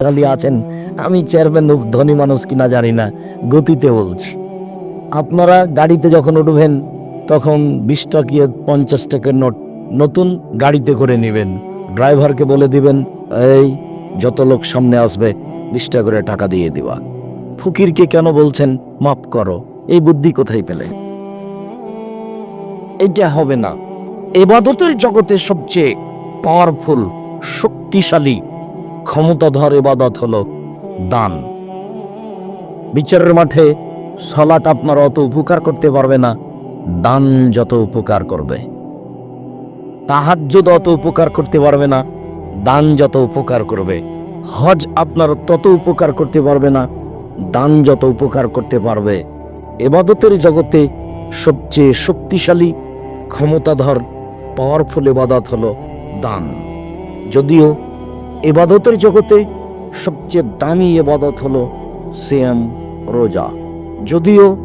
খালি আছেন, আমি চেয়ারম্যান ধনী মানুষ কিনা জানি না, গতিতে বলছি। আপনারা গাড়িতে যখন উঠবেন, তখন বিশ টাকিয়ে পঞ্চাশ টাকার নোট নতুন গাড়িতে করে নেবেন। ড্রাইভারকে বলে দিবেন, এই, যত লোক সামনে আসবে, বিশ করে টাকা দিয়ে দিবা। ফকিরকে কেন বলছেন, মাফ করো, এই বুদ্ধি কোথায় পেলে? এটা হবে না। এবাদতের জগতে সবচেয়ে পাওয়ারফুল শক্তিশালী ক্ষমতাধর এবাদত হলো দান। বিচারের মাঠে সলাত আপনার অত উপকার করতে পারবে না, দান যত উপকার করবে। তাহাজ্জুদ অত উপকার করতে পারবে না, দান যত উপকার করবে। হজ আপনার তত উপকার করতে পারবে না, দান যত উপকার করতে পারবে। এবাদতের জগতে সবচেয়ে শক্তিশালী, ক্ষমতাধর পাওয়ারফুল এবাদত হলো দান। যদিও এবাদতের জগতে সবচেয়ে দামি এবাদত হলো সিয়াম, রোজা। যদিও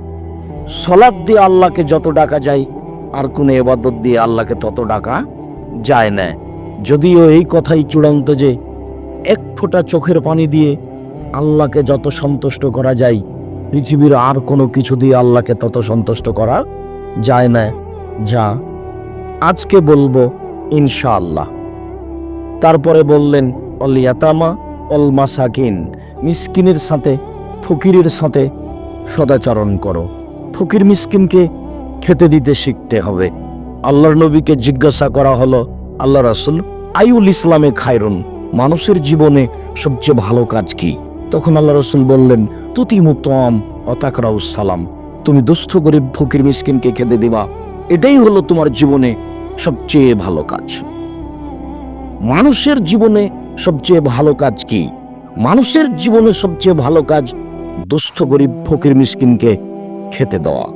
সলাদ দিয়ে আল্লাহকে যত ডাকা যায়, আর কোনো এবাদত দিয়ে আল্লাহকে তত ডাকা যায় না। যদিও এই কথাই চূড়ান্ত যে এক ফোঁটা চোখের পানি দিয়ে আল্লাহকে যত সন্তুষ্ট করা যায়, পৃথিবীর আর কোনো কিছু দিয়ে আল্লাহকে তত সন্তুষ্ট করা যায় না, যা আজকে বলব ইনশাআল্লাহ। তারপরে বললেন অল ইয়াতামা, অল মাসাকিন। মিসকিনের সাথে, ফকিরের সাথে সদাচরণ করো। ফকির মিসকিনকে খেতে দিতে শিখতে হবে। আল্লাহর নবীকে জিজ্ঞাসা করা হলো, আল্লাহ রাসুল আইউল ইসলামে খায়রুন? মানুষের জীবনে সবচেয়ে ভালো কাজ কি? তখন আল্লাহ রসুল বললেন তুতি মুতম অতাকরাউস সালাম। তুমি দুস্থ গরিব ফকির মিসকিনকে খেতে দিবা। এটাই হলো তোমার জীবনে সবচেয়ে ভালো কাজ। মানুষের জীবনে সবচেয়ে ভালো কাজ কি? মানুষের জীবনে সবচেয়ে ভালো কাজ দুস্থ গরিব ফকির মিসকিনকে খেতে দেওয়া।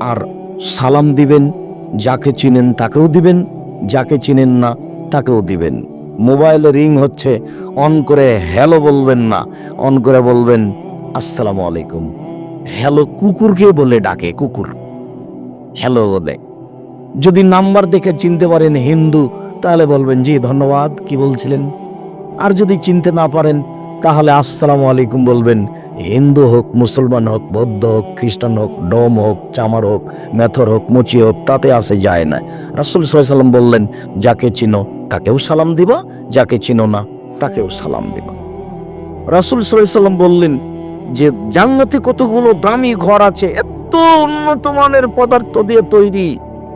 আর সালাম দিবেন, যাকে চিনেন তাকেও দিবেন, যাকে চিনেন না তাকেও দিবেন। মোবাইলে রিং হচ্ছে, অন করে হ্যালো বলবেন না, অন করে বলবেন, আসসালামু আলাইকুম। হ্যালো কুকুরকে বলে ডাকে, কুকুর। হ্যালো বলে। যদি নাম্বার দেখে চিনতে পারেন হিন্দু, তাহলে বলবেন, জি, ধন্যবাদ, কি বলছিলেন? আর যদি চিনতে না পারেন, তাহলে আসসালামু আলাইকুম বলবেন। হিন্দু হোক, মুসলমান হোক, বৌদ্ধ হোক, খ্রিস্টান হোক, ডোম হোক, চামার হোক, মেথর হোক, মুচি হোক, তাতে আসে যায় না। রাসুল সাল্লাম বললেন, যাকে চিনো, তাকেও সালাম দিবা, যাকে চিনো না, তাকেও সালাম দিবা। রাসুল সাল্লাম বললেন, যে জান্নাতে কতগুলো দামি ঘর আছে, এত উন্নত মানের পদার্থ দিয়ে তৈরি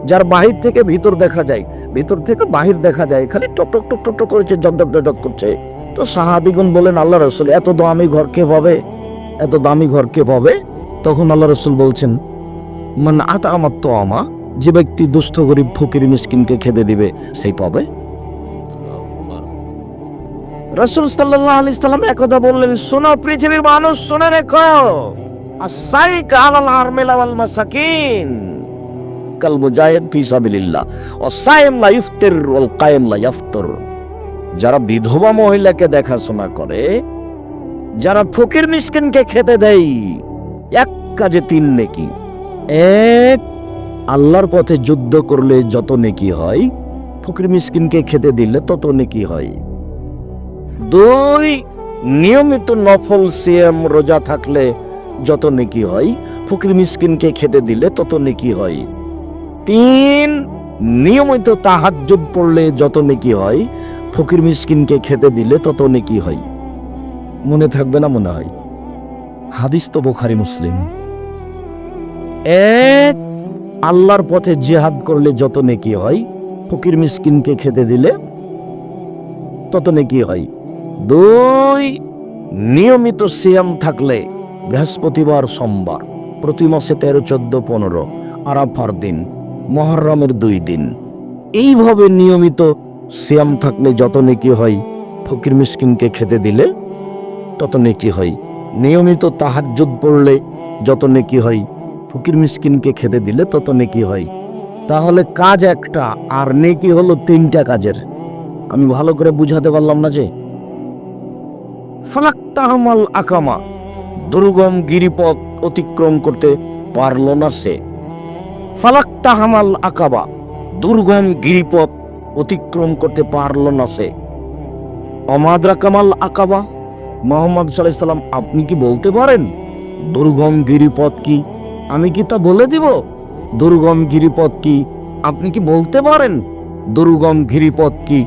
যার বাহির থেকে ভিতর দেখা যায়, ভিতর থেকে বাহির দেখা যায়, খালি টক টক টক টক করেছে জগদক জগদক করছে। তো সাহাবিগুন বলেন, আল্লাহ রসুল, এত দামি ঘর কে পাবে? এত দামি ঘর কে পাবে? তখন আল্লাহ রসুল বলছেন মানে আতা আমার তো আমা যে ব্যক্তি দুস্থ, গরিব, ফকির, মিসকিনকে খেদে দিবে, সেই পাবে? রসুল সাল্লাহ আলি সাল্লাম একথা বললেন, শোনো, পৃথিবীর মানুষ, শুনে রেখো আসাইক আলাল ওয়াল মাসাকিন। মুজাহিদ ফি সাবিলিল্লাহ। লা ইফতির ওয়াল কায়েম লা যারা বিধবা মহিলাকে দেখাশোনা করে, যারা ফকির মিসকিনকে খেতে দেয়, এক কাজে তিন নেকি। এক, আল্লাহর পথে যুদ্ধ করলে যত নেকি হয়, ফকির মিসকিনকে খেতে দিলে তত নেকি হয়। দুই, নিয়মিত নফল সিয়াম রোজা থাকলে যত নেকি হয়, ফকির মিসকিনকে খেতে দিলে তত নেকি হয়। তিন নিয়মিত তাহাজ্জুদ পড়লে যত নেকি হয়, ফকির মিসকিনকে খেতে দিলে তত নেকি হয়। মনে থাকবে না মনে হয়। হাদিস তো বোখারি, মুসলিম। এক, আল্লাহর পথে জেহাদ করলে যত নেকি হয়, ফকির মিসকিনকে খেতে দিলে তত নেকি হয়। দুই, নিয়মিত সিয়াম থাকলে বৃহস্পতিবার সোমবার, প্রতি মাসে তেরো, চোদ্দ, পনেরো আরাফার দিন। মহরমের দুই দিন। এইভাবে নিয়মিত সিয়াম থাকলে যত নেকি হয়, ফকির মিসকিনকে খেতে দিলে তত নেকি হয়। নিয়মিত তাহার তাহাজ্জুদ পড়লে যত নেকি হয়, ফকির মিসকিনকে খেতে দিলে তত নেকি হয়। তাহলে কাজ একটা, আর নেকি হলো তিনটা কাজের। আমি ভালো করে বুঝাতে পারলাম না যে? ফালাক্তাহমাল আকামা, দুর্গম গিরিপথ অতিক্রম করতে পারল না সে। ফালাক্তাহামাল আকাবা। দুর্গম গিরিপথ অতিক্রম করতে পারল না সে। অমাদ্রা কামাল আকাবা, মোহাম্মদ সাল্লাহ সাল্লাম, আপনি কি বলতে পারেন? দুর্গম গিরিপথ কি? আমি কি তা বলে দিব? দুর্গম গিরিপথ কি? আপনি কি বলতে পারেন? দুর্গম গিরিপথ কি?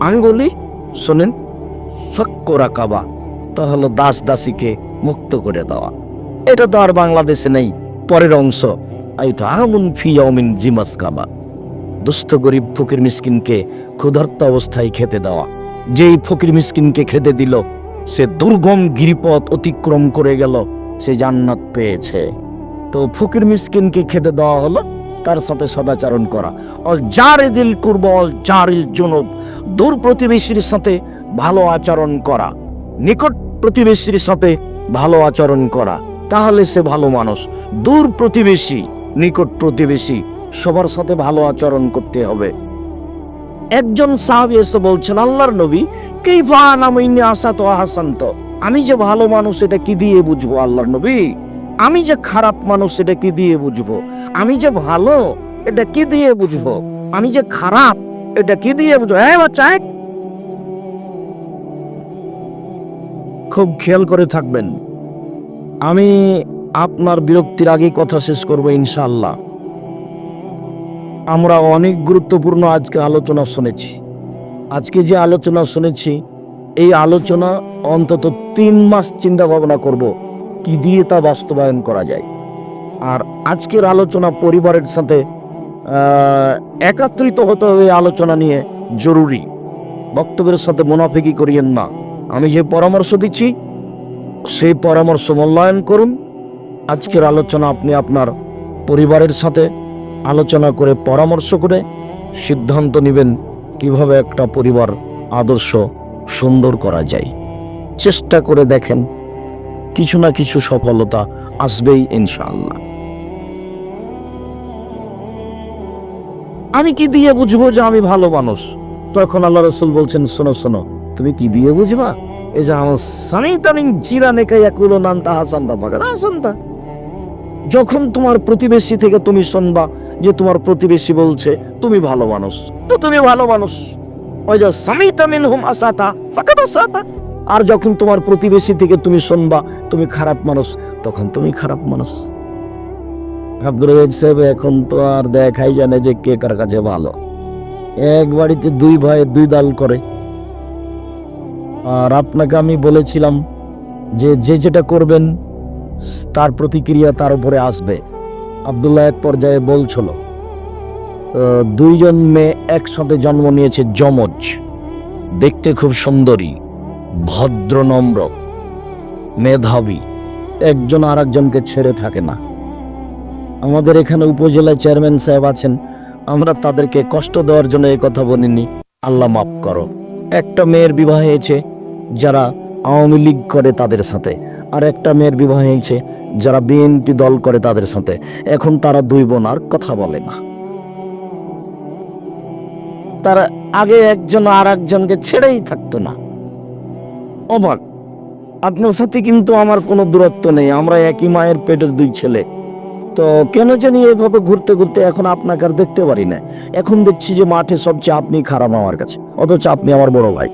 আমি বলি, শোনেন, ফক্করা কাবা তা হলো দাস দাসীকে মুক্ত করে দেওয়া। এটা তো আর বাংলাদেশে নেই, পরের অংশ। আই তো আমুন ফিয়াউমিন জিমাস কাবা দুস্থ গরিব ফকির মিসকিনকে ক্ষুধার্ত অবস্থায় খেতে দেওয়া। যেই ফকির মিসকিনকে খেতে দিল, সে দুর্গম গিরিপথ অতিক্রম করে গেল, সে জান্নাত পেয়েছে। তো ফকির মিসকিনকে খেতে দেওয়া হলো, তার সাথে সদাচরণ করা। অল জারে দিল করব, অল জারিল জনব, দূর প্রতিবেশীর সাথে ভালো আচরণ করা, নিকট প্রতিবেশীর সাথে ভালো আচরণ করা, তাহলে সে ভালো মানুষ। দূর প্রতিবেশী নিকট প্রতিবেশী, সবার সাথে ভালো আচরণ করতে হবে। একজন সাহাবি এসে বলছেন, আল্লাহর নবী, কেইফা নামিনী আসা তো হাসান্ত? আমি যে ভালো মানুষ, এটা কি দিয়ে বুঝব আল্লাহর নবী? আমি যে খারাপ মানুষ, এটা কি দিয়ে বুঝব? আমি যে ভালো, এটা কি দিয়ে বুঝব? আমি যে খারাপ, এটা কি দিয়ে বুঝব? হ্যাঁ বাচ্চা খুব খেয়াল করে থাকবেন। আমি আপনার বিরক্তির আগে কথা শেষ করব ইনশাআল্লাহ। আমরা অনেক গুরুত্বপূর্ণ আজকে আলোচনা শুনেছি। আজকে যে আলোচনা শুনেছি, এই আলোচনা অন্তত তিন মাস চিন্তা ভাবনা করব, কি দিয়ে তা বাস্তবায়ন করা যায়। আর আজকের আলোচনা পরিবারের সাথে একাত্রিত হতে হবে আলোচনা নিয়ে, জরুরি। বক্তব্যের সাথে মুনাফিকি করিয়েন না। আমি যে পরামর্শ দিচ্ছি, সেই পরামর্শ মূল্যায়ন করুন। আজকের আলোচনা আপনি আপনার পরিবারের সাথে আলোচনা করে পরামর্শ করে সিদ্ধান্ত নেবেন কীভাবে একটা পরিবার আদর্শ সুন্দর করা যায়। চেষ্টা করে দেখেন, কিছু না কিছু সফলতা আসবেই ইনশাআল্লাহ। আমি কি দিয়ে বুঝব যে আমি ভালো মানুষ? তখন আল্লাহ রসুল বলছেন, শোনো শোনো, তুমি কি দিয়ে বুঝবা? এই যে আমার তামি জিরা নেকাই একুলো নান তাহা সান্তা পাকা সান্তা যখন তোমার প্রতিবেশী থেকে তুমি শুনবা যে তোমার প্রতিবেশী বলছে, তুমি ভালো মানুষ। তো তুমি ভালো মানুষ। ওই যে স্বামী তামিন হুম আসাতা ফাঁকা আসাতা। আর যখন তোমার প্রতিবেশী থেকে তুমি শুনবা, তুমি খারাপ মানুষ, তখন তুমি খারাপ মানুষ। আব্দুল রাজাক সাহেব, এখন তো আর দেখাই জানে যে কে কার কাছে ভালো। এক বাড়িতে দুই ভাই, দুই দল করে। আর আপনাকে আমি বলেছিলাম যে যে যেটা করবেন তার প্রতিক্রিয়া তার উপরে আসবে। আবদুল্লাহ এক পর্যায়ে বলছিল দুইজন মেয়ে একসাথে জন্ম নিয়েছে যমজ। দেখতে খুব সুন্দরী, ভদ্র, নম্র, মেধাবী। একজন আর একজনকে ছেড়ে থাকে না। আমাদের এখানে উপজেলায় চেয়ারম্যান সাহেব আছেন। আমরা তাদেরকে কষ্ট দেওয়ার জন্য এই কথা বলিনি। আল্লাহ মাফ করো। একটা মেয়ের বিবাহ হয়েছে যারা আওয়ামী লীগ করে তাদের সাথে। আর একটা মেয়ের বিবাহ হয়েছে, যারা বিএনপি দল করে তাদের সাথে। এখন তারা দুই বোন, আর কথা বলে না। তারা আগে একজন আর একজনকে ছেড়েই থাকতো না। অবাক। আপনার সাথে কিন্তু আমার কোনো দূরত্ব নেই, আমরা একই মায়ের পেটের দুই ছেলে। তো কেন জানি এভাবে ঘুরতে ঘুরতে এখন আপনাকে আর দেখতে পারি না। এখন দেখছি যে মাঠে সবচেয়ে আপনি খারাপ আমার কাছে, অথচ আপনি আমার বড় ভাই।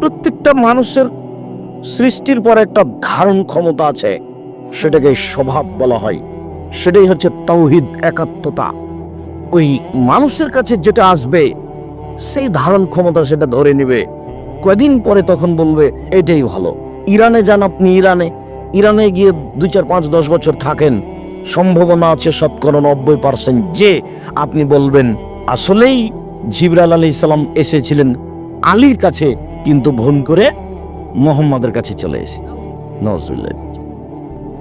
প্রত্যেকটা মানুষের সৃষ্টির পর একটা ধারণ ক্ষমতা আছে। সেটাকে স্বভাব বলা হয়। সেটাই হচ্ছে তৌহিদ, একাত্মতা। ওই মানুষের কাছে যেটা আসবে, সেই ধারণ ক্ষমতা সেটা ধরে নেবে। কদিন পরে তখন বলবে, এটাই ভালো। ইরানে যান আপনি, ইরানে। ইরানে গিয়ে দুই চার পাঁচ দশ বছর থাকেন। সম্ভাবনা আছে শতকরা নব্বই পার্সেন্ট যে আপনি বলবেন, আসলেই জিবরাল আলী ইসলাম এসেছিলেন আলীর কাছে কিন্তু ভুল করে মোহাম্মদের কাছে চলে এসে। নজরুল্লাহ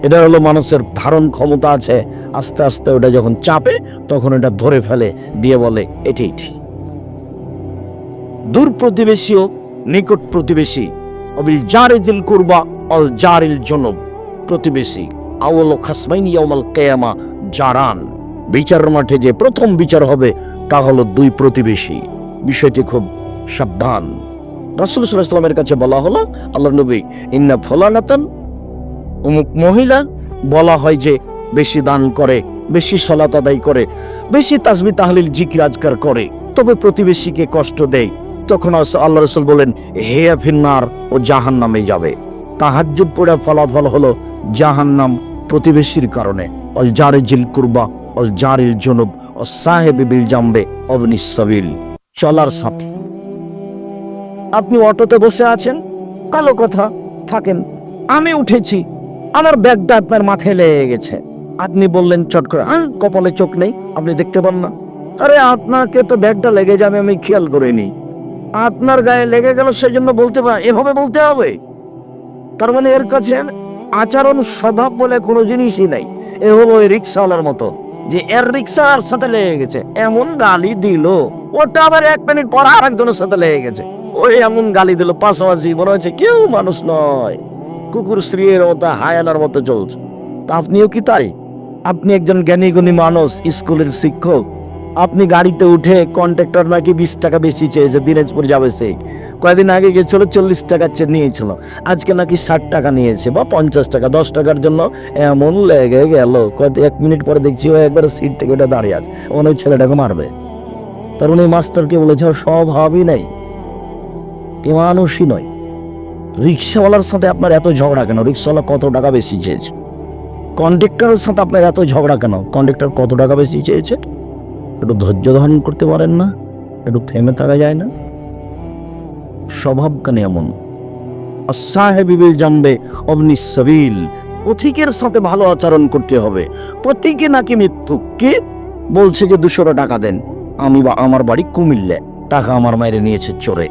এটা হলো মানুষের ধারণ ক্ষমতা আছে, আস্তে আস্তে ওটা যখন চাপে, তখন এটা ধরে ফেলে, দিয়ে বলে, এটি ঠিক দূর প্রতিবেশীও নিকট প্রতিবেশী, অবিল জারিজিল কুরবা অল জারিল জনব প্রতিবেশী আউল খাসমাইন ইয়াউমাল কেয়ামা জারান। বিচার মাঠে যে প্রথম বিচার হবে, তা হলো দুই প্রতিবেশী। বিষয়টি খুব সাবধান। রাসুল সাল্লামের কাছে বলা হলো আল্লাহ নবী, ইন্না ফলানাতান অমুক মহিলা বলা হয় যে বেশি দান করে, বেশি সলাত আদায় করে, বেশি তাসবি তাহলিল জিকির আজকার করে, তবে প্রতিবেশীকে কষ্ট দেয়। তখন আল্লাহ রসুল বলেন, হে ফিন্নার ও জাহান নামে যাবে। তাহাজ্জুদ পড়ে ফলাফল হলো জাহান্নাম প্রতিবেশীর কারণে। অল জারে জিল কুরবা, অল জারিল জনুব ও সাহেব বিল জাম্বে অবনিসাবিল চলার সাথে। আপনি অটোতে বসে আছেন? কালো কথা থাকেন। আমি উঠেছি। আমার ব্যাগটা আপনার মাথায় লেগে গেছে। আপনি বললেন চট করে "আহ, কপালে চোখ নেই আপনি দেখতে পান না। আরে আপনাকে তো ব্যাগটা লেগে যাবে আমি খেয়াল করিনি। আপনার গায়ে লেগে গেল সেই জন্য বলতে পার এভাবে বলতে হবে। তার মানে এর কাছে আচরণ স্বভাব বলে কোনো জিনিসই নাই। এ হলো ওই রিক্সাওয়ালার মতো যে এর রিক্সার সাথে লেগে গেছে। এমন গালি দিল। ওটা আবার এক মিনিট পর আর একজনের সাথে লেগে গেছে। ওই এমন গালি দিল, পাশাপাশি মনে হচ্ছে কেউ মানুষ নয়। কুকুর স্ত্রীর মতো, হায়ানার মতো চলছে। তা আপনিও কি তাই? আপনি একজন জ্ঞানী গুণী মানুষ, স্কুলের শিক্ষক। আপনি গাড়িতে উঠে কন্ট্রাক্টর নাকি বিশ টাকা বেশি চেয়েছে, দিনাজপুর যাবে সে। কয়েকদিন আগে গেছিল, চল্লিশ টাকা চেয়ে নিয়েছিল। আজকে নাকি ষাট টাকা নিয়েছে বা পঞ্চাশ টাকা, দশ টাকার জন্য এমন লেগে গেল। এক মিনিট পরে দেখছি ও একবার সিট থেকে ওটা দাঁড়িয়ে আছে। মনে হয় ছেলেটাকে মারবে। তার উনি মাস্টারকে বলেছে স্বভাবই নাই। কি মানুষই নয়। রিক্সাওয়ালার সাথে আপনার এত ঝগড়া কেন? রিক্সাওয়ালা কত টাকা বেশি চেয়েছে? কন্ডাক্টরের সাথে আপনার এত ঝগড়া কেন? কন্ডাক্টর কত টাকা বেশি চেয়েছে? একটু ধৈর্য ধারণ করতে পারেন না? একটু থেমে থাকা যায় না? স্বভাব কেন এমন? সাহেবিবিল জানবে, অবনি সবিল। পথিকের সাথে ভালো আচরণ করতে হবে। পথিকে নাকি মৃত্যু? কে? বলছে যে দুশো টাকা দেন। আমি বা আমার বাড়ি কুমিল্লে টাকা আমার মায়ের নিয়েছে চোরে।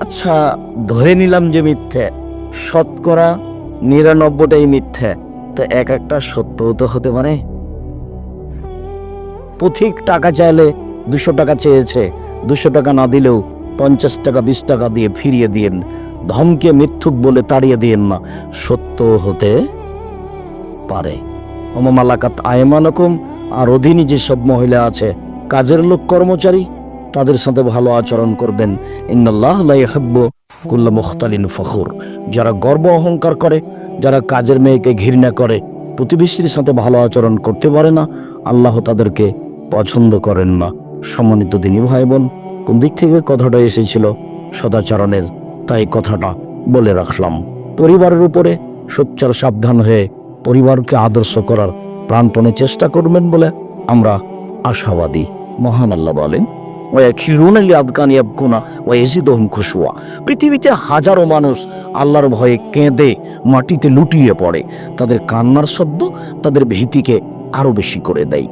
আচ্ছা ধরে নিলাম যে মিথ্যে। শতকরা নিরানব্বইটাই মিথ্যে। তা এক একটা সত্যও তো হতে পারে। পথিক টাকা চাইলে দুশো টাকা চেয়েছে। দুশো টাকা না দিলেও পঞ্চাশ টাকা, বিশ টাকা দিয়ে ফিরিয়ে দিয়েন। ধমকে মিথ্যুক বলে তাড়িয়ে দিয়েন না। সত্য হতে পারে। অমমালাকাত আয়মানকম আর অধীনে যেসব মহিলা আছে, কাজের লোক কর্মচারী তাদের সাথে ভালো আচরণ করবেন। ফখুর। যারা গর্ব অহংকার করে, যারা কাজের মেয়েকে ঘৃণা করে, প্রতিবেশীর সাথে ভালো আচরণ করতে পারে না, আল্লাহ তাদেরকে পছন্দ করেন না। সম্মানিত দিনী ভাই বোন কোন দিক থেকে কথাটা এসেছিল সদাচরণের, তাই কথাটা বলে রাখলাম। পরিবারের উপরে সোচ্চার, সাবধান হয়ে পরিবারকে আদর্শ করার প্রাণপণে চেষ্টা করবেন বলে আমরা আশাবাদী। মহান আল্লাহ বলেন পৃথিবীতে হাজারো মানুষ আল্লাহর ভয়ে কেঁদে মাটিতে লুটিয়ে পড়ে। তাদের কান্নার শব্দ তাদের ভীতিকে আরও বেশি করে দেয়।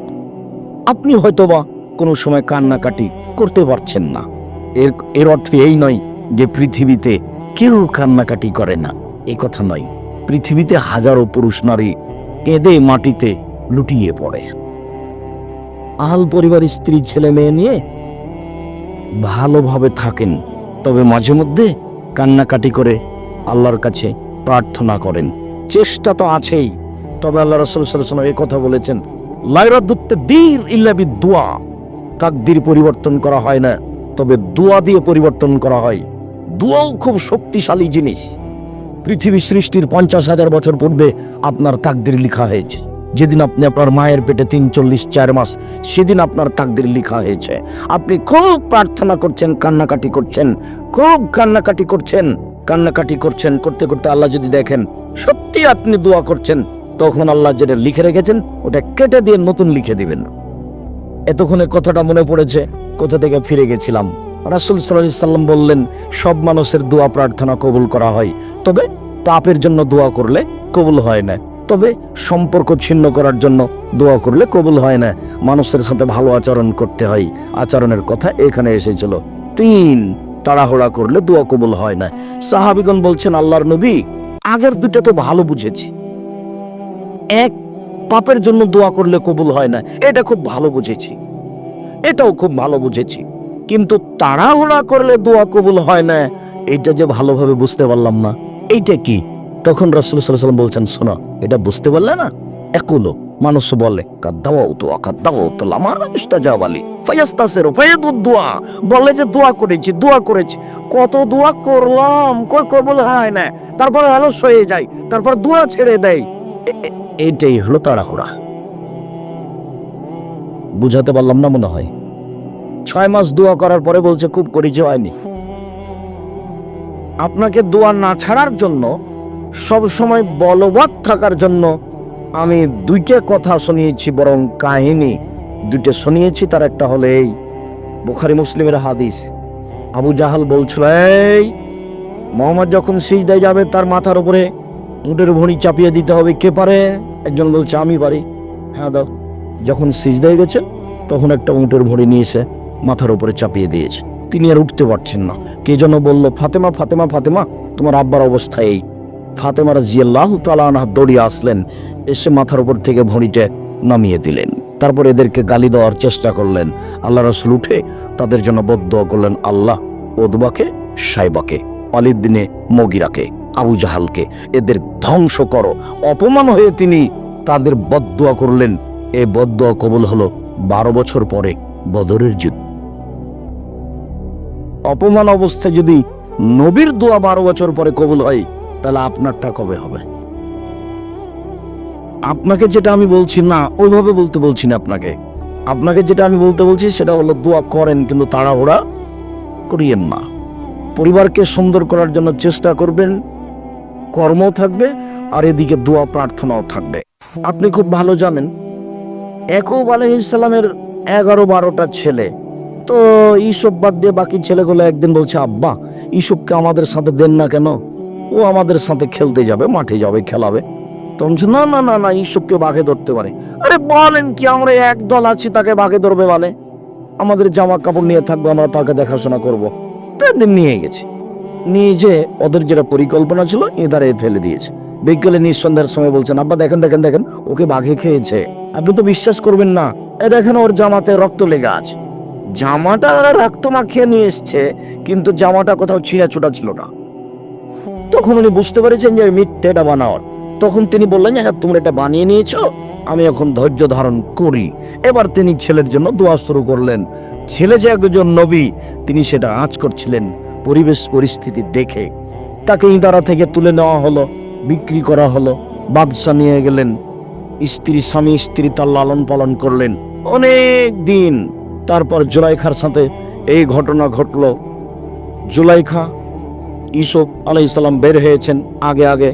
আপনি হয়তোবা কোনো সময় কান্নাকাটি করতে পারছেন না। এর এর অর্থ এই নয় যে পৃথিবীতে কেউ কান্নাকাটি করে না। এ কথা নয়। পৃথিবীতে হাজারো পুরুষ নারী কেঁদে মাটিতে লুটিয়ে পড়ে। আহাল পরিবার, স্ত্রী, ছেলে, মেয়ে নিয়ে ভালোভাবে থাকেন, তবে মাঝে মধ্যে কান্নাকাটি করে আল্লাহর কাছে প্রার্থনা করেন। চেষ্টা তো আছেই, তবে আল্লাহ রসুল সাল্লাম এই কথা বলেছেন, লাইরাদুত্তে দীর ইল্লাবি দোয়া তাকদির পরিবর্তন করা হয় না, তবে দোয়া দিয়ে পরিবর্তন করা হয়। দোয়াও খুব শক্তিশালী জিনিস। পৃথিবী সৃষ্টির পঞ্চাশ হাজার বছর পূর্বে আপনার তাকদির লেখা হয়েছে। যেদিন আপনি আপনার মায়ের পেটে তিন চল্লিশ চার মাস, সেদিন আপনার তাকদির লেখা হয়েছে। আপনি খুব প্রার্থনা করছেন, কান্নাকাটি করছেন, খুব কান্নাকাটি করছেন কান্নাকাটি করছেন, করতে করতে আল্লাহ যদি দেখেন সত্যি আপনি দোয়া করছেন, তখন আল্লাহ যেটা লিখে রেখেছেন, ওটা কেটে দিয়ে নতুন লিখে দিবেন। এতক্ষণে কথাটা মনে পড়েছে, কোথা থেকে ফিরে গেছিলাম? রাসুল সাল্লাহ সাল্লাম বললেন, সব মানুষের দোয়া প্রার্থনা কবুল করা হয়, তবে পাপের জন্য দোয়া করলে কবুল হয় না। তবে সম্পর্ক ছিন্ন করার জন্য দোয়া করলে কবুল হয় না। মানুষের সাথে ভালো আচরণ করতে হয়। আচরণের কথা এখানে এসেছিল। তিন, তাড়াহুড়া করলে দোয়া কবুল হয় না। সাহাবিগণ বলছেন, আল্লাহর নবী, আগের দুটো তো ভালো বুঝেছি। এক, পাপের জন্য দোয়া করলে কবুল হয় না। এটা খুব ভালো বুঝেছি। এটাও খুব ভালো বুঝেছি। কিন্তু তাড়াহুড়া করলে দোয়া কবুল হয় না। এটা যে ভালোভাবে বুঝতে পারলাম না। এইটা কি? তখন রাসুল সাল্লাম বলছেন, শোনো, এটা বুঝতে পারলে না? একুলো মানুষ বলে বলে যে, দোয়া করেছি দোয়া করেছি। কত দোয়া করলাম? কই হয় না। তারপর তারপর দোয়া ছেড়ে দেয় এটাই হলো তাড়াহুড়া। বুঝাতে পারলাম না মনে হয়। ছয় মাস দোয়া করার পরে বলছে, খুব করেছে হয়নি। আপনাকে দোয়া না ছাড়ার জন্য সব সময় বলবৎ থাকার জন্য আমি দুইটা কথা শুনিয়েছি, বরং কাহিনী দুইটা শুনিয়েছি, তার একটা হলো এই, বুখারি মুসলিমের হাদিস। আবু জাহাল বলছিল, এই, মোহাম্মদ যখন সিজদায় যাবে, তার মাথার উপরে উটের ভুঁড়ি চাপিয়ে দিতে হবে, কে পারে? একজন বলছে, আমি পারি। হ্যাঁ দাও। যখন সিজদায় গেছে, তখন একটা উটের ভুঁড়ি নিয়ে এসে মাথার উপরে চাপিয়ে দিয়েছে। তিনি আর উঠতে পারছেন না। কে যেন বলল, ফাতেমা ফাতেমা ফাতেমা, তোমার আব্বার অবস্থা এই। ফাতেমা রাজিয়াল্লাহ তালানা দৌড়িয়ে আসলেন, এসে মাথার উপর থেকে ভুঁড়িটা নামিয়ে দিলেন। তারপর এদেরকে গালি দেওয়ার চেষ্টা করলেন। আল্লাহ রসুল উঠে তাদের জন্য বদ্ধ করলেন, আল্লাহ ওদবাকে, সাইবাকে অলিদ্দিনে মগিরাকে, আবু জাহালকে, এদের ধ্বংস করো। অপমান হয়ে তিনি তাদের বদুয়া করলেন। এই বদুয়া কবুল হলো বারো বছর পরে বদরের যুদ্ধ। অপমান অবস্থায় যদি নবীর দোয়া বারো বছর পরে কবুল হয় তাহলে আপনারটা কবে হবে? আপনাকে যেটা আমি বলছি না, ওইভাবে বলতে বলছি না আপনাকে। আপনাকে যেটা আমি বলতে বলছি সেটা হলো দোয়া করেন, কিন্তু তাড়াহুড়া করিয়েন না। পরিবারকে সুন্দর করার জন্য চেষ্টা করবেন কর্ম থাকবে, আর এদিকে দোয়া প্রার্থনাও থাকবে। আপনি খুব ভালো জানেন, একুব আলহিসাল্লামের এগারো বারোটা ছেলে। তো ইসব বাদ দিয়ে বাকি ছেলেগুলো একদিন বলছে, আব্বা ইসবকে আমাদের সাথে দেন না কেন? ও আমাদের সাথে খেলতে যাবে মাঠে যাবে খেলাবে। তো বলছে, না না না না ইসবকে বাঘে ধরতে পারে। আরে বলেন কি আমরা এক দল আছি তাকে বাঘে ধরবে মানে? আমাদের জামা কাপড় নিয়ে থাকব আমরা তাকে দেখাশোনা করব। তো নিয়ে গেছে। নিয়ে যে ওদের যেটা পরিকল্পনা ছিল এ দ্বারাই ফেলে দিয়েছে। বিকেলে নিঃসন্দেহের সময় বলছেন আব্বা দেখেন দেখেন দেখেন ওকে বাঘে খেয়েছে। আপনি তো বিশ্বাস করবেন না। এ দেখেন ওর জামাতে রক্ত লেগে আছে। জামাটা ওরা রক্ত মাখিয়ে নিয়ে এসছে কিন্তু জামাটা কোথাও ছিঁড়া ছোটা ছিল না। তখন উনি বুঝতে পেরেছেন যে মিথ্যে এটা বানাওয়ার তখন তিনি বললেন যে হ্যাঁ তোমরা এটা বানিয়ে নিয়েছো, আমি এখন ধৈর্য ধারণ করি। এবার তিনি ছেলের জন্য দোয়া শুরু করলেন। ছেলে যে একজন নবী, তিনি সেটা আঁচ করছিলেন পরিবেশ পরিস্থিতি দেখে। তাকে ইদারা থেকে তুলে নেওয়া হলো, বিক্রি করা হলো বাদশা নিয়ে গেলেন। স্ত্রী, স্বামী, স্ত্রী তার লালন পালন করলেন। অনেক দিন। তারপর জুলাইখার সাথে এই ঘটনা ঘটলো। জুলাইখা ইসুফ ইসলাম বের হয়েছেন আগে আগে,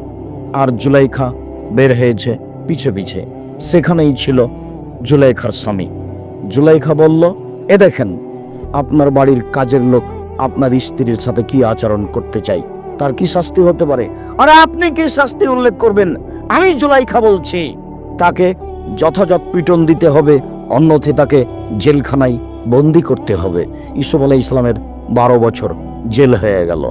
আর জুলাইখা বের হয়েছে পিছে পিছে। সেখানেই ছিল জুলাইখার স্বামী। জুলাইখা বলল, এ দেখেন, আপনার বাড়ির কাজের লোক আপনার স্ত্রীর সাথে কি আচরণ করতে চাই তার কি শাস্তি হতে পারে? আর আপনি কি শাস্তি উল্লেখ করবেন? আমি জুলাইখা বলছি। তাকে যথাযথ পিটন দিতে হবে, অন্যথে তাকে জেলখানায় বন্দি করতে হবে। ইসব আলাহ ইসলামের বারো বছর জেল হয়ে গেল।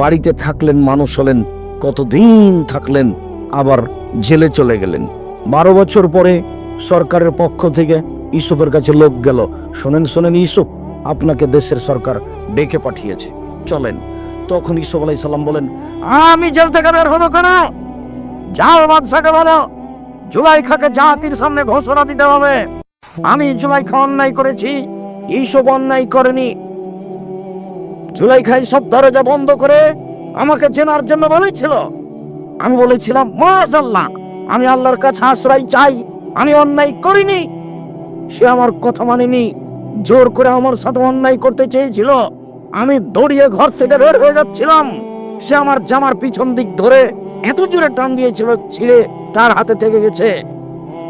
বাড়িতে থাকলেন, মানুষ হলেন, কতদিন থাকলেন, আবার জেলে চলে গেলেন। বারো বছর পরে সরকারের পক্ষ থেকে ইসুফের কাছে লোক গেল। শোনেন শোনেন ইসুফ আপনাকে দেশের সরকার ডেকে পাঠিয়েছে। চলেন, তখন ইসুফ আলাই সাল্লাম বলেন, আমি জেল থেকে বের হব কেন? যাও বাদশাকে বলো, জুলাইখাকে জাতির সামনে ঘোষণা দিতে হবে। আমি জুলাইখা অন্যায় করেছি এইসব অন্যায় করেনি জুলাইখাই সব দরজা বন্ধ করে আমাকে চেনার জন্য বলেছিল। আমি বলেছিলাম আল্লাহ আমি আল্লাহর কাছে আশ্রয় চাই, আমি অন্যায় করিনি। সে আমার কথা মানেনি, জোর করে আমার সাথে অন্যায় করতে চেয়েছিল। আমি দৌড়িয়ে ঘর থেকে বের হয়ে যাচ্ছিলাম। সে আমার জামার পিছন দিক ধরে এত জোরে টান দিয়েছিল, ছিঁড়ে তার হাতে থেকে গেছে।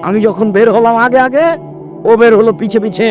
আমি যখন বের হলাম আগে আগে, ও বের হলো পিছে পিছে।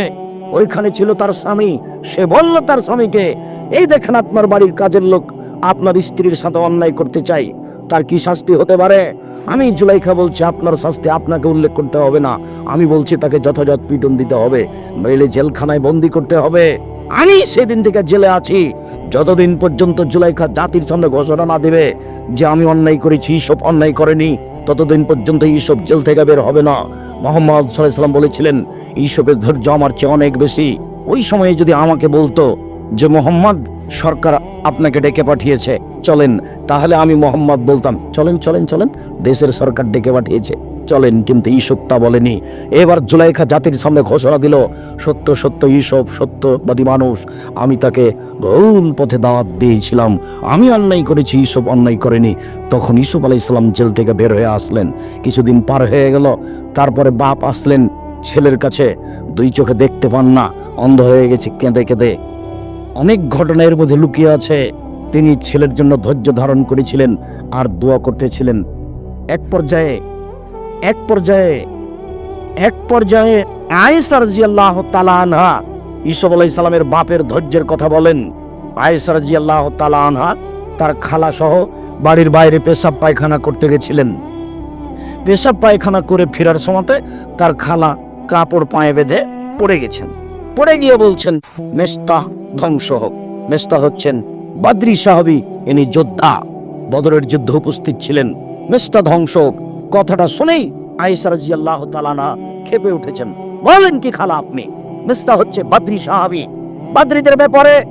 ওইখানে ছিল তার স্বামী। সে বলল তার স্বামীকে এই দেখেন আপনার বাড়ির কাজের লোক আপনার স্ত্রীর সাথে অন্যায় করতে চাই তার কি শাস্তি হতে পারে? আমি জুলাইখা বলছি, আপনার শাস্তি আপনাকে উল্লেখ করতে হবে না। আমি বলছি, তাকে যথাযথ পিটন দিতে হবে। নইলে জেলখানায় বন্দি করতে হবে। আমি সেদিন থেকে জেলে আছি। যতদিন পর্যন্ত জুলাইখা জাতির সামনে ঘোষণা না দেবে যে আমি অন্যায় করেছি, সব অন্যায় করেনি, ততদিন পর্যন্ত এইসব জেল থেকে বের হবে না। মোহাম্মদ সাল্লাম বলেছিলেন, এইসবের ধৈর্য আমার চেয়ে অনেক বেশি। ওই সময়ে যদি আমাকে বলতো যে মোহাম্মদ সরকার আপনাকে ডেকে পাঠিয়েছে। চলেন, তাহলে আমি মোহাম্মদ বলতাম, চলেন চলেন চলেন, দেশের সরকার ডেকে পাঠিয়েছে। চলেন, কিন্তু ঈশব তা বলেনি। এবার জুলাইখা জাতির সামনে ঘোষণা দিল, সত্য সত্য ঈশব সত্যবাদী মানুষ, আমি তাকে ভুল পথে দাওয়াত দিয়েছিলাম। আমি অন্যায় করেছি ঈশব অন্যায় করেনি। তখন ইসুফ আলাই ইসলাম জেল থেকে বের হয়ে আসলেন। কিছুদিন পার হয়ে গেল, তারপরে বাপ আসলেন ছেলের কাছে। দুই চোখে দেখতে পান না, অন্ধ হয়ে গেছে, কেঁদে কেঁদে। অনেক ঘটনা এর মধ্যে লুকিয়ে আছে। তিনি ছেলের জন্য ধৈর্য ধারণ করেছিলেন আর দোয়া করতেছিলেন। এক পর্যায়ে এক পর্যায়ে এক পর্যায়ে আয়েসার জিয়াল্লাহ তালা আনহা ইসব আলাই সালামের বাপের ধৈর্যের কথা বলেন। আয়েসার জিয়াল্লাহ তালা আনহা তার খালা সহ বাড়ির বাইরে পেশাব পায়খানা করতে গেছিলেন। পেশাব পায়খানা করে ফেরার সময়তে তার খালা কাপড় পায়ে বেঁধে পড়ে গেছেন। পড়ে গিয়ে বলছেন, মেস্তা ধ্বংস হোক। মেস্তা হচ্ছেন বাদ্রি সাহাবি, ইনি যোদ্ধা। বদরের যুদ্ধ উপস্থিত ছিলেন। মেস্তা ধ্বংস হোক। কথাটা শুনেই আয়েশা রাদিয়াল্লাহু তাআলা খেপে উঠেছেন। বলেন কি খালা আপনি? মেস্তা হচ্ছে বাদ্রি সাহাবি। বাদ্রিদের ব্যাপারে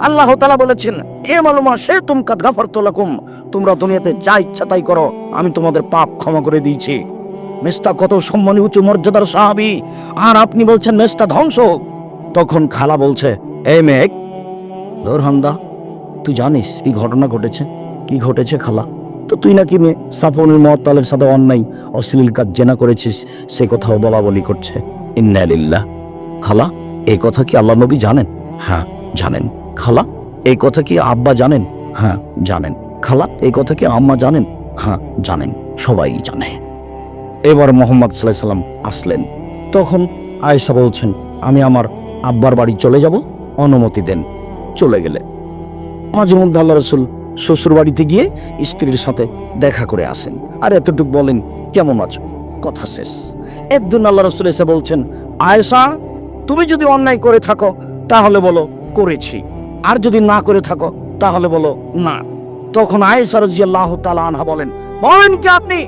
আল্লাহ তাআলা বলেছেন, এ মালুমা সে তুম কাদ গাফারতু লাকুম। তোমরা দুনিয়াতে যা ইচ্ছা তাই করো। আমি তোমাদের পাপ ক্ষমা করে দিয়েছি। মেস্তা কত সম্মানী, উঁচু মর্যাদার সাহাবি। আর আপনি বলছেন, মেস্তা ধ্বংস হোক। তখন খালা বলছে, এই মেঘ, ধর হামদা, তুই জানিস কি ঘটনা ঘটেছে? কি ঘটেছে খালা? তো তুই নাকি মেয়ে সাফনের মহতালের সাথে অন্যায়, অশ্লীল কাজ জেনা করেছিস, সে কথাও বলা বলি করছে। ইন্নালিল্লাহ খালা এই কথা কি আল্লাহ নবী জানেন? হ্যাঁ জানেন। খালা এই কথা কি আব্বা জানেন? হ্যাঁ জানেন। খালা এই কথা কি আম্মা জানেন? হ্যাঁ জানেন। সবাই জানে। এবার মোহাম্মদ সাল্লাহ সাল্লাম আসলেন। তখন আয়েশা বলছেন, আমি আমার আব্বার বাড়ি চলে যাব, অনুমতি দেন, চলে গেলে। মাঝে মধ্যে আল্লাহ রসুল শ্বশুর বাড়িতে গিয়ে স্ত্রীর সাথে দেখা করে আসেন। আর এতটুকু বলেন, কেমন আছো? কথা শেষ। একদিন আল্লাহ রসুল এসে বলছেন, আয়েশা, তুমি যদি অন্যায় করে থাকো, তাহলে বলো, করেছি। আর যদি না করে থাকো, তাহলে বলো, না। তখন আয়েশা রাজিয়াল্লাহ তালা আনহা বলেন বলেন কি আপনি?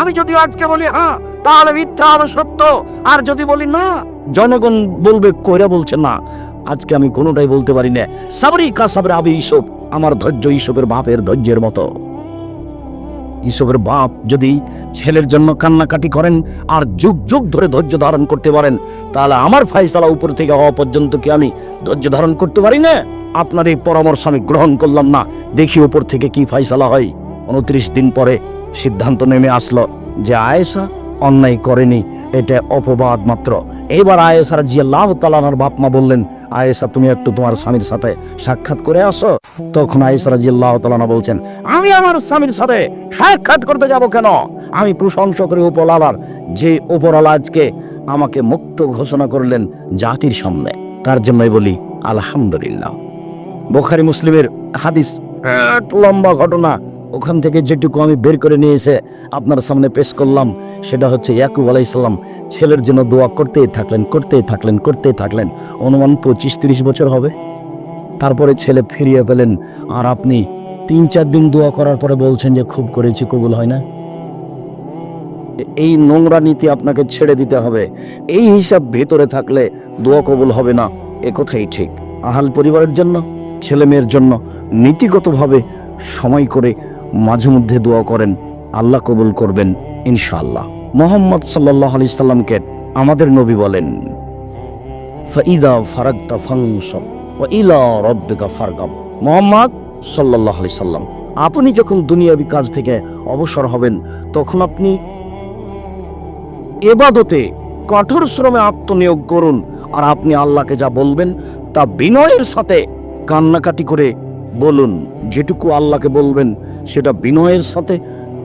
আমি যদি আজকে বলি হ্যাঁ তাহলে মিথ্যা হবে সত্য। আর যদি বলি, না জনগণ বলবে, কইরা বলছে, না, আজকে আমি কোনোটাই বলতে পারি না। সাবরি কা সাবরে আবি ইসব আমার ধৈর্য ইসবের বাপের ধৈর্যের মতো। ইসবের বাপ যদি ছেলের জন্য কান্নাকাটি করেন আর যুগ যুগ ধরে ধৈর্য ধারণ করতে পারেন, তাহলে আমার ফাইসালা উপর থেকে হওয়া পর্যন্ত কি আমি ধৈর্য ধারণ করতে পারি না? আপনার এই পরামর্শ আমি গ্রহণ করলাম না। দেখি উপর থেকে কি ফাইসালা হয়। উনত্রিশ দিন পরে সিদ্ধান্ত নেমে আসলো যে আয়েশা অন্যায় করেনি। এটা অপবাদ মাত্র। এবার আয়েশার জিয়াল্লাহ তালানার বাপ মা বললেন, আয়েশা, তুমি একটু তোমার স্বামীর সাথে সাক্ষাৎ করে আসো। তখন আয়েশার জিয়াল্লাহ তালানা বলছেন, আমি আমার স্বামীর সাথে সাক্ষাৎ করতে যাব কেন? আমি প্রশংসা করি উপলালার যে উপরওয়ালা আজকে আমাকে মুক্ত ঘোষণা করলেন জাতির সামনে। তার জন্যই বলি, আলহামদুলিল্লাহ। বোখারি, মুসলিমের হাদিস লম্বা ঘটনা। ওখান থেকে যেটুকু আমি বের করে নিয়ে এসে আপনার সামনে পেশ করলাম, সেটা হচ্ছে ইয়াকুব আলাইসাল্লাম ছেলের জন্য দোয়া করতেই থাকলেন করতেই থাকলেন করতেই থাকলেন। অনুমান পঁচিশ তিরিশ বছর হবে। তারপরে ছেলে ফিরিয়ে পেলেন। আর আপনি তিন চার দিন দোয়া করার পরে বলছেন যে খুব করেছি, কবুল হয় না। এই নোংরা নীতি আপনাকে ছেড়ে দিতে হবে। এই হিসাব ভেতরে থাকলে দোয়া কবুল হবে না। এ কথাই ঠিক। আহাল পরিবারের জন্য, ছেলে মেয়ের জন্য নীতিগতভাবে সময় করে মাঝে মধ্যে দোয়া করেন, আল্লাহ কবুল করবেন, ইনশাআল্লাহ। মোহাম্মদ সাল্লাহ আলি সাল্লামকে আমাদের নবী বলেন, ফাইদা ফারাক্তা ফাংসব ইলা রব্বিকা ফারগাব। মোহাম্মদ সাল্লাল্লাহু আলাইহি সাল্লাম, আপনি যখন দুনিয়াবি কাজ থেকে অবসর হবেন, তখন আপনি এবাদতে কঠোর শ্রমে আত্মনিয়োগ করুন, আর আপনি আল্লাহকে যা বলবেন তা বিনয়ের সাথে কান্নাকাটি করে বলুন, যেটুকু আল্লাহকে বলবেন, সেটা বিনয়ের সাথে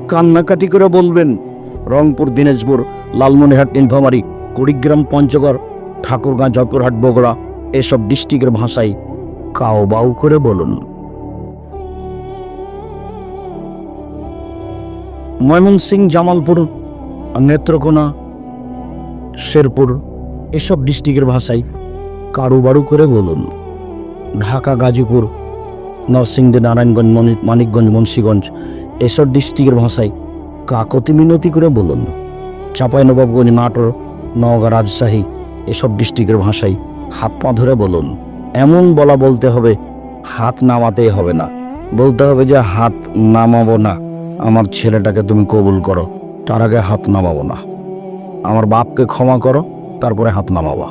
কান্নাকাটি করে বলবেন। রংপুর, দিনাজপুর লালমনিহাট নীলফামারী কুড়িগ্রাম, পঞ্চগড়, ঠাকুরগাঁ, জয়পুরহাট, বগুড়া, এসব ডিস্ট্রিক্টের ভাষায় কাও বাউ করে বলুন। ময়মনসিং জামালপুর, নেত্রকোনা, শেরপুর, এসব ডিস্ট্রিক্টের ভাষায় কারু বাড়ু করে বলুন। ঢাকা, গাজীপুর নরসিংদী, নারায়ণগঞ্জ মানিকগঞ্জ, মুন্সীগঞ্জ এসব ডিস্ট্রিক্টের ভাষায় কাকতি মিনতি করে বলুন। চাঁপাইনবাবগঞ্জ নাটোর, নওগাঁ, রাজশাহী এসব ডিস্ট্রিক্টের ভাষায় হাত পা ধরে বলুন। এমন বলা বলতে হবে, হাত নামাতেই হবে না। বলতে হবে যে হাত নামাবো না। আমার ছেলেটাকে তুমি কবুল করো, তার আগে হাত নামাবো না। আমার বাপকে ক্ষমা করো, তারপরে হাত নামাবা।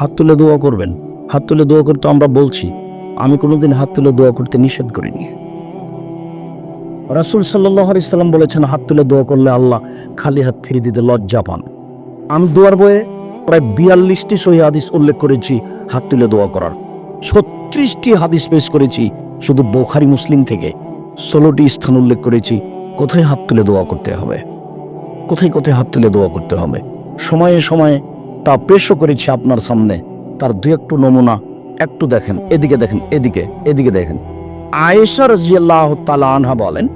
হাত তুলে দোয়া করবেন। হাত তুলে দোয়া করতে আমরা বলছি আমি কোনোদিন হাত তুলে দোয়া করতে নিষেধ করিনি। রাসুল সাল্লাহ সাল্লাম বলেছেন, হাত তুলে দোয়া করলে আল্লাহ খালি হাত ফিরিয়ে দিতে লজ্জা পান। আমি দোয়ার বয়ে প্রায় বিয়াল্লিশটি সহি হাদিস উল্লেখ করেছি, হাত তুলে দোয়া করার। ছত্রিশটি হাদিস পেশ করেছি, শুধু বোখারি মুসলিম থেকে। ষোলোটি স্থান উল্লেখ করেছি, কোথায় হাত তুলে দোয়া করতে হবে? কোথায় কোথায় হাত তুলে দোয়া করতে হবে? সময়ে সময়ে তা পেশও করেছি আপনার সামনে, তার দু একটু নমুনা একটু দেখেন, এদিকে দেখেন, এদিকে এদিকে দেখেন। আয়েশা রাজিয়াল্লাহ তালা আনহা বলেন,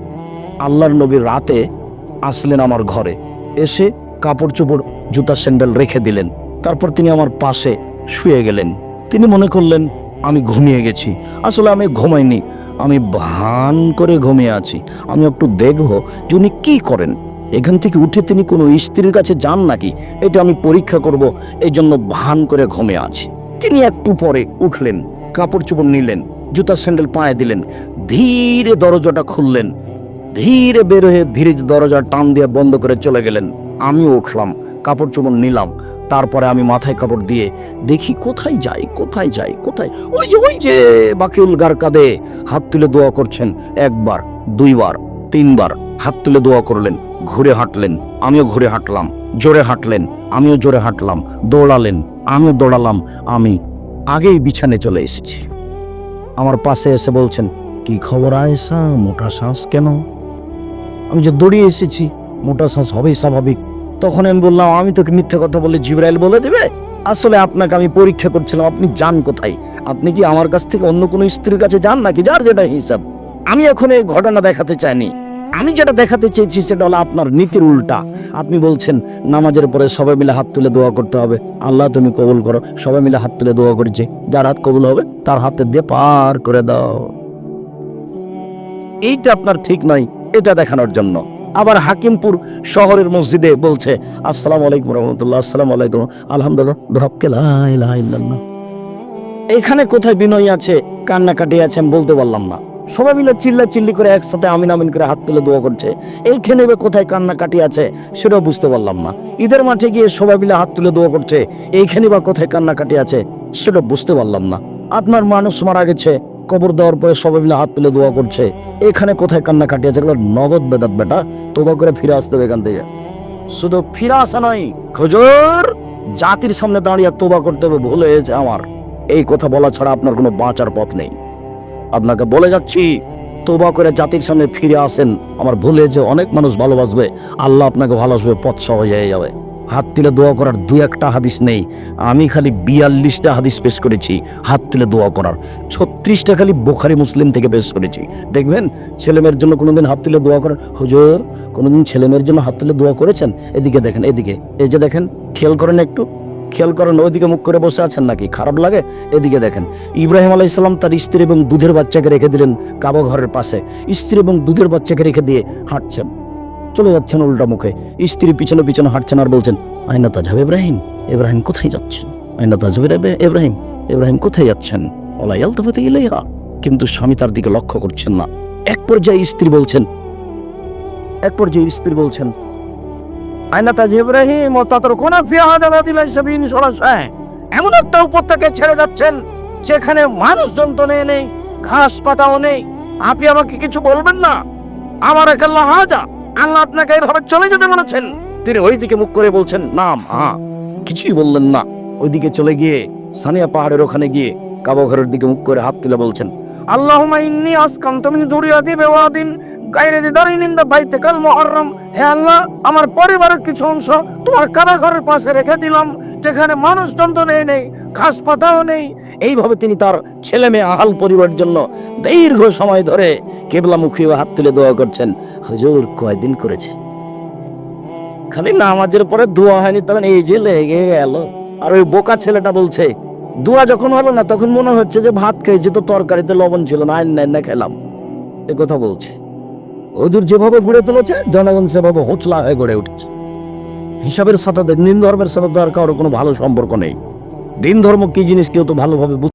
আল্লাহর নবী রাতে আসলেন আমার ঘরে, এসে কাপড় চোপড় জুতা, স্যান্ডেল রেখে দিলেন। তারপর তিনি আমার পাশে শুয়ে গেলেন। তিনি মনে করলেন, আমি ঘুমিয়ে গেছি। আসলে আমি ঘুমাইনি, আমি ভান করে ঘুমিয়ে আছি। আমি একটু দেখব যে উনি কী করেন। এখান থেকে উঠে তিনি কোনো স্ত্রীর কাছে যান নাকি? এটা আমি পরীক্ষা করব এই জন্য ভান করে ঘুমিয়ে আছি। তিনি একটু পরে উঠলেন, কাপড় চোপড় নিলেন, জুতা স্যান্ডেল পায়ে দিলেন, ধীরে দরজাটা খুললেন, ধীরে বের হয়ে ধীরে দরজা টান দিয়ে বন্ধ করে চলে গেলেন। আমিও উঠলাম, কাপড় চোপড় নিলাম, তারপরে আমি মাথায় কাপড় দিয়ে দেখি কোথায় যাই কোথায় যাই, কোথায়? ওই যে ওই যে, বাকিউল গার কাঁধে হাত তুলে দোয়া করছেন, একবার, দুইবার, তিনবার হাত তুলে দোয়া করলেন, ঘুরে হাঁটলেন, আমিও ঘুরে হাঁটলাম, জোরে হাঁটলেন, আমিও জোরে হাঁটলাম, দৌড়ালেন। আমিও দৌড়ালাম, আমি আগেই বিছানে চলে এসেছি। আমার পাশে এসে বলছেন, কি খবর আয়েশা? মোটা শ্বাস কেন? আমি যে দৌড়িয়ে এসেছি, মোটা শ্বাস হবেই স্বাভাবিক। তখন আমি বললাম, আমি তোকে মিথ্যে কথা বলে জিব্রাইল বলে দেবে? আসলে আপনাকে আমি পরীক্ষা করছিলাম, আপনি যান কোথায়? আপনি কি আমার কাছ থেকে অন্য কোনো স্ত্রীর কাছে যান নাকি? যার যেটা হিসাব। আমি এখন এই ঘটনা দেখাতে চাইনি। আমি যেটা দেখাতে চেয়েছি সেটা হলো আপনার নীতির উল্টা। আপনি বলছেন, নামাজের পরে সবাই মিলে হাত তুলে দোয়া করতে হবে। আল্লাহ তুমি কবুল করো। সবাই মিলে হাত তুলে দোয়া করেছে। যার হাত কবুল হবে, তার হাতে দিয়ে পার করে দাও। এইটা আপনার ঠিক নয় এটা দেখানোর জন্য। আবার হাকিমপুর শহরের মসজিদে বলছে, আসসালাম আলাইকুম রহমতুল্লাহ, আসসালামু আলাইকুম। আলহামদুলিল্লাহ। এখানে কোথায় বিনয় আছে, কান্নাকাটি আছে, আমি বলতে পারলাম না। সবাই মিলে চিল্লা চিল্লি করে একসাথে আমিন আমিন করে হাত তুলে দোয়া করছে। এইখানে এবার কোথায় কান্নাকাটি আছে সেটাও বুঝতে পারলাম না। ঈদের মাঠে গিয়ে সবাই মিলে হাত তুলে দোয়া করছে, এইখানে বা কোথায় কান্নাকাটি আছে সেটা বুঝতে পারলাম না। আপনার মানুষ মারা গেছে, কবর দেওয়ার পরে সবাই মিলে হাত তুলে দোয়া করছে, এখানে কোথায় কান্নাকাটি আছে? এগুলো নগদ বেদাত বেটা, তোবা করে ফিরে আসতে হবে এখান থেকে। শুধু ফিরে আসা নয় খজর জাতির সামনে দাঁড়িয়ে তোবা করতে হবে, ভুল হয়েছে আমার। এই কথা বলা ছাড়া আপনার কোনো বাঁচার পথ নেই। আপনাকে বলে যাচ্ছি তোবা করে জাতির সামনে ফিরে আসেন। আমার ভুলে যে অনেক মানুষ ভালোবাসবে, আল্লাহ আপনাকে ভালোবাসবে, পথ সহজ হয়ে যাবে। হাত তুলে দোয়া করার দু একটা হাদিস নেই, আমি খালি বিয়াল্লিশটা হাদিস পেশ করেছি, হাত তুলে দোয়া করার। ছত্রিশটা খালি বোখারি মুসলিম থেকে পেশ করেছি। দেখবেন, ছেলেমেয়ের জন্য কোনোদিন হাত তুলে দোয়া করার হুজুর, কোনোদিন ছেলেমেয়ের জন্য হাত তুলে দোয়া করেছেন? এদিকে দেখেন, এদিকে। এই যে দেখেন, খেয়াল করেন একটু। খেয়াল করেন, ওইদিকে মুখ করে বসে আছেন নাকি? খারাপ লাগে? এদিকে দেখেন, ইব্রাহিম আলাহ ইসলাম তার স্ত্রী এবং দুধের বাচ্চাকে রেখে দিলেন কাবা ঘরের পাশে। স্ত্রী এবং দুধের বাচ্চাকে রেখে দিয়ে হাঁটছেন। চলে যাচ্ছেন উল্টা মুখে। স্ত্রী পিছনে পিছনে হাঁটছেন আর বলছেন আইনা তাজাব ইব্রাহিম ইব্রাহিম কোথায় যাচ্ছেন? আইনা তাজাব ইব্রাহিম ইব্রাহিম কোথায় যাচ্ছেন? ওলাই আলতাফাতে ইলাইহা। কিন্তু স্বামী তার দিকে লক্ষ্য করছেন না। এক পর্যায়ে স্ত্রী বলছেন, এক পর্যায়ে স্ত্রী বলছেন আইনা তাজ ইব্রাহিম ও তাতর কোনা ফিয়া হাজারাতিল সাবিন সরাসায় এমন একটা উপত্যকায় ছেড়ে যাচ্ছেন, যেখানে মানুষজন তো নেই নেই ঘাস পাতাও নেই। আপনি আমাকে কিছু বলবেন না? আমার এক আল্লাহ হাজা, আল্লাহ আপনাকে এভাবে চলে যেতে বলেছেন। তিনি ওইদিকে মুখ করে বলছেন, নাম হ্যাঁ কিছুই বললেন না। ওইদিকে চলে গিয়ে সানিয়া পাহাড়ের ওখানে গিয়ে কাবা ঘরের দিকে মুখ করে হাত তুলে বলছেন, আল্লাহুম্মা ইন্নী আসকানতু মিন যুরিয়াতি বিওয়াদিন মুহাররম হে আল্লাহ, আমার পরিবারের কিছু অংশ তোমার কাবা পাশে রেখে দিলাম। যেখানে মানুষজন তো নেই নেই ঘাস পাতাও নেই। এইভাবে তিনি তার ছেলে মেয়ে আহাল পরিবারের জন্য দীর্ঘ সময় ধরে কেবলামুখী হাত তুলে দোয়া করছেন। হুজুর, কয়দিন করেছে? খালি নামাজের পরে দোয়া হয়নি, তখন এই যে লেগে গেল। আর ওই বোকা ছেলেটা বলছে, দোয়া যখন হলো না, তখন মনে হচ্ছে যে ভাত খেয়েছে, তো তরকারিতে লবণ ছিল না, আইন না খেলাম এ কথা বলছে। ওদের যেভাবে গড়ে তুলেছে, জনগণ সেভাবে হোচলা হয়ে গড়ে উঠেছে। হিসাবের সাথে দিন ধর্মের সাথে তার কারোর কোনো ভালো সম্পর্ক নেই। দিন ধর্ম কি জিনিস কেউ তো ভালোভাবে